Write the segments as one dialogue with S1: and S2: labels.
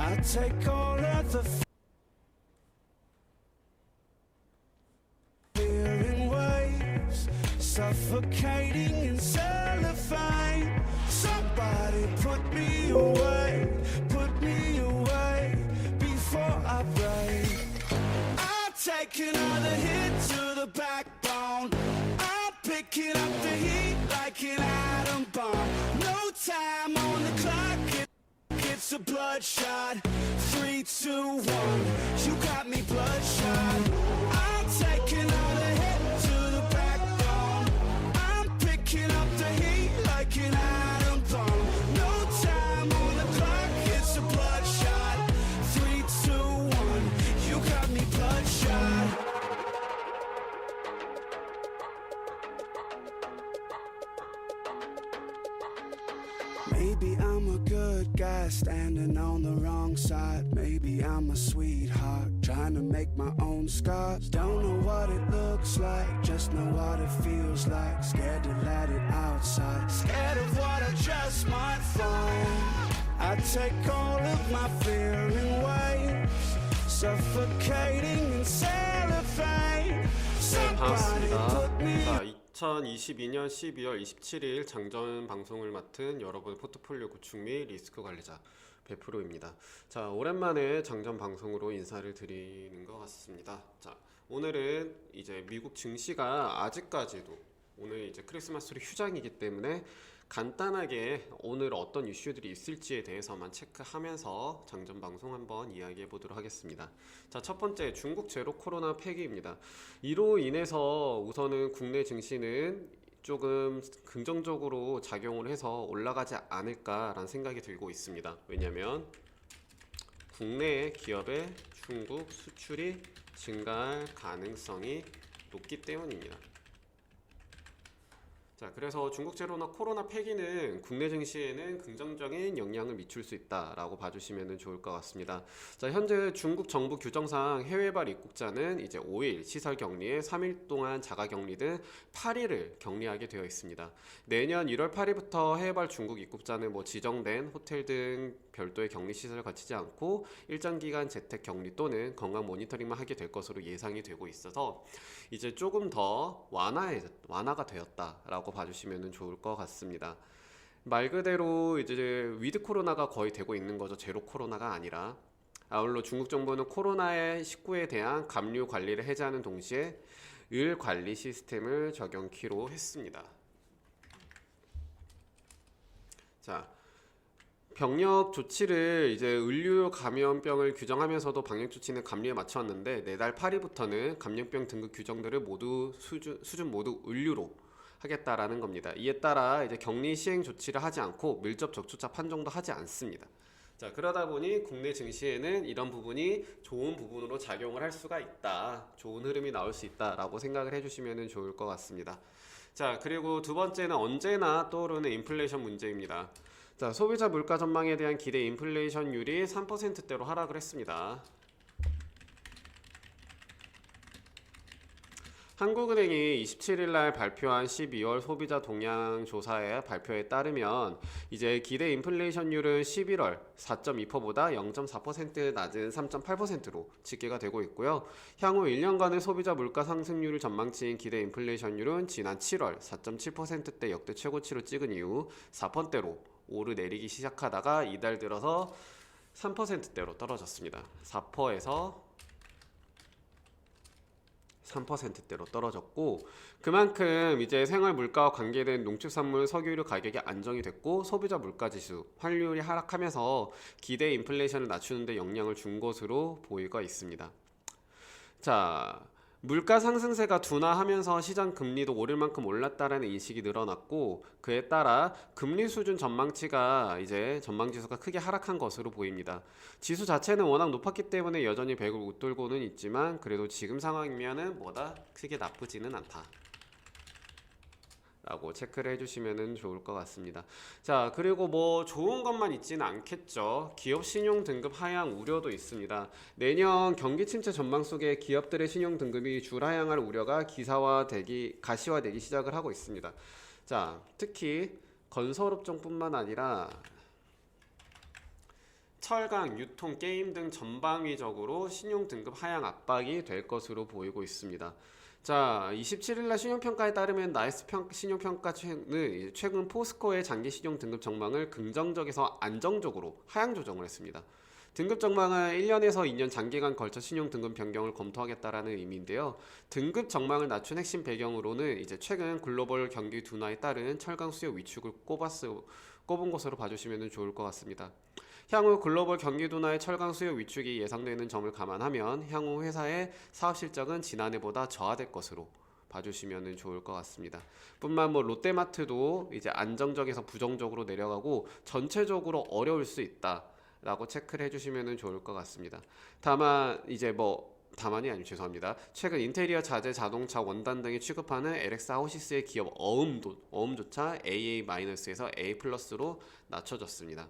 S1: I take all of the fear in waves, suffocating in cellophane. Somebody put me away, put me away before I break. I'm taking another hit a bloodshot. Three, two, one. You got me bloodshot. I'm taking another hit to the backbone. I'm picking up the heat like an atom bomb. No time on the clock. It's a bloodshot. Three, two, one. You got me bloodshot. Maybe I'm guy standing on the wrong side. Maybe I'm a sweetheart trying to make my own scars. Don't know what it looks like, just know what it feels like. Scared to let it outside, scared of what I just might find. I take all of my fear in waves, suffocating in cellophane. Somebody put me.
S2: 2022년 12월 27일 장전 방송을 맡은 여러분 포트폴리오 구축 및 리스크 관리자 베프로입니다. 자, 오랜만에 장전 방송으로 인사를 드리는 것 같습니다. 자, 오늘은 이제 미국 증시가 아직까지도 오늘 이제 크리스마스로 휴장이기 때문에 간단하게 오늘 어떤 이슈들이 있을지에 대해서만 체크하면서 장전 방송 한번 이야기해 보도록 하겠습니다. 자, 첫 번째 중국 제로 코로나 폐기입니다. 이로 인해서 우선은 국내 증시는 조금 긍정적으로 작용을 해서 올라가지 않을까라는 생각이 들고 있습니다. 왜냐하면 국내 기업의 중국 수출이 증가할 가능성이 높기 때문입니다. 자, 그래서 중국 제로나 코로나 폐기는 국내 증시에는 긍정적인 영향을 미칠 수 있다라고 봐주시면 좋을 것 같습니다. 자, 현재 중국 정부 규정상 해외발 입국자는 이제 5일 시설 격리에 3일 동안 자가 격리 등 8일을 격리하게 되어 있습니다. 내년 1월 8일부터 해외발 중국 입국자는 뭐 지정된 호텔 등 별도의 격리 시설을 거치지 않고 일정 기간 재택 격리 또는 건강 모니터링만 하게 될 것으로 예상이 되고 있어서 이제 조금 더 완화해, 완화가 되었다라고 봐주시면 좋을 것 같습니다. 말 그대로 이제 위드 코로나가 거의 되고 있는 거죠. 제로 코로나가 아니라. 아울러 중국 정부는 코로나의 19에 대한 감류 관리를 해제하는 동시에 을 관리 시스템을 적용키로 했습니다. 자, 병력 조치를 이제 을류 감염병을 규정하면서도 방역 조치는 감리에 맞춰왔는데 내달 8일부터는 감염병 등급 규정들을 모두 수준, 수준 모두 을류로 하겠다라는 겁니다. 이에 따라 이제 격리 시행 조치를 하지 않고 밀접 접촉자 판정도 하지 않습니다. 자 그러다 보니 국내 증시에는 이런 부분이 좋은 부분으로 작용을 할 수가 있다. 좋은 흐름이 나올 수 있다라고 생각을 해주시면 좋을 것 같습니다. 자 그리고 두 번째는 언제나 떠오르는 인플레이션 문제입니다. 자, 소비자 물가 전망에 대한 기대 인플레이션율이 3%대로 하락을 했습니다. 한국은행이 27일 날 발표한 12월 소비자 동향 조사의 발표에 따르면 이제 기대 인플레이션율은 11월 4.2%보다 0.4% 낮은 3.8%로 집계가 되고 있고요. 향후 1년간의 소비자 물가 상승률을 전망치인 기대 인플레이션율은 지난 7월 4.7%대 역대 최고치를 찍은 이후 4%대로 오르내리기 시작하다가 이달 들어서 3%대로 떨어졌습니다. 4%에서 3%대로 떨어졌고 그만큼 이제 생활 물가와 관계된 농축산물 석유류 가격이 안정이 됐고 소비자 물가 지수 환율이 하락하면서 기대 인플레이션을 낮추는 데 영향을 준 것으로 보이고 있습니다. 자, 물가 상승세가 둔화하면서 시장 금리도 오를 만큼 올랐다라는 인식이 늘어났고 그에 따라 금리 수준 전망치가 이제 전망 지수가 크게 하락한 것으로 보입니다. 지수 자체는 워낙 높았기 때문에 여전히 100을 웃돌고는 있지만 그래도 지금 상황이면은 뭐다 크게 나쁘지는 않다. 라고 체크를 해주시면 좋을 것 같습니다. 자, 그리고 뭐 좋은 것만 있지는 않겠죠. 기업 신용 등급 하향 우려도 있습니다. 내년 경기 침체 전망 속에 기업들의 신용 등급이 줄하향할 우려가 기사화되기, 가시화되기 시작을 하고 있습니다. 자, 특히 건설업종뿐만 아니라 철강, 유통, 게임 등 전방위적으로 신용 등급 하향 압박이 될 것으로 보이고 있습니다. 자, 27일날 신용평가에 따르면 나이스 평, 신용평가는 최근 포스코의 장기 신용 등급 전망을 긍정적에서 안정적으로 하향 조정을 했습니다. 등급 전망은 1년에서 2년 장기간 걸쳐 신용 등급 변경을 검토하겠다라는 의미인데요. 등급 전망을 낮춘 핵심 배경으로는 이제 최근 글로벌 경기 둔화에 따른 철강 수요 위축을 꼽았, 꼽은 것으로 봐주시면 좋을 것 같습니다. 향후 글로벌 경기 둔화의 철강 수요 위축이 예상되는 점을 감안하면 향후 회사의 사업 실적은 지난해보다 저하될 것으로 봐주시면 좋을 것 같습니다. 뿐만 뭐 롯데마트도 이제 안정적에서 부정적으로 내려가고 전체적으로 어려울 수 있다 라고 체크를 해주시면 좋을 것 같습니다. 다만 이제 뭐 다만이 아니고 죄송합니다. 최근 인테리어 자재, 자동차, 원단 등이 취급하는 LX 하우시스의 기업 어음도 어음조차 AA-에서 A 플러스로 낮춰졌습니다.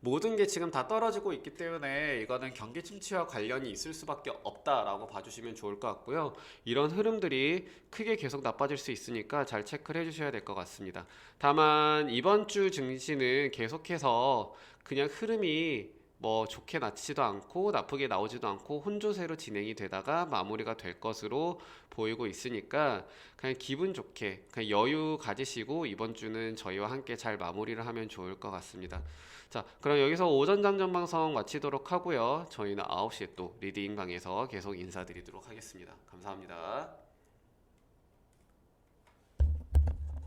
S2: 모든 게 지금 다 떨어지고 있기 때문에 이거는 경기 침체와 관련이 있을 수밖에 없다라고 봐주시면 좋을 것 같고요. 이런 흐름들이 크게 계속 나빠질 수 있으니까 잘 체크를 해주셔야 될 것 같습니다. 다만 이번 주 증시는 계속해서 그냥 흐름이 뭐 좋게 낮지도 않고 나쁘게 나오지도 않고 혼조세로 진행이 되다가 마무리가 될 것으로 보이고 있으니까 그냥 기분 좋게 그냥 여유 가지시고 이번 주는 저희와 함께 잘 마무리를 하면 좋을 것 같습니다. 자, 그럼 여기서 오전 장전 방송 마치도록 하고요. 저희는 9시에 또 리딩 방에서 계속 인사드리도록 하겠습니다. 감사합니다.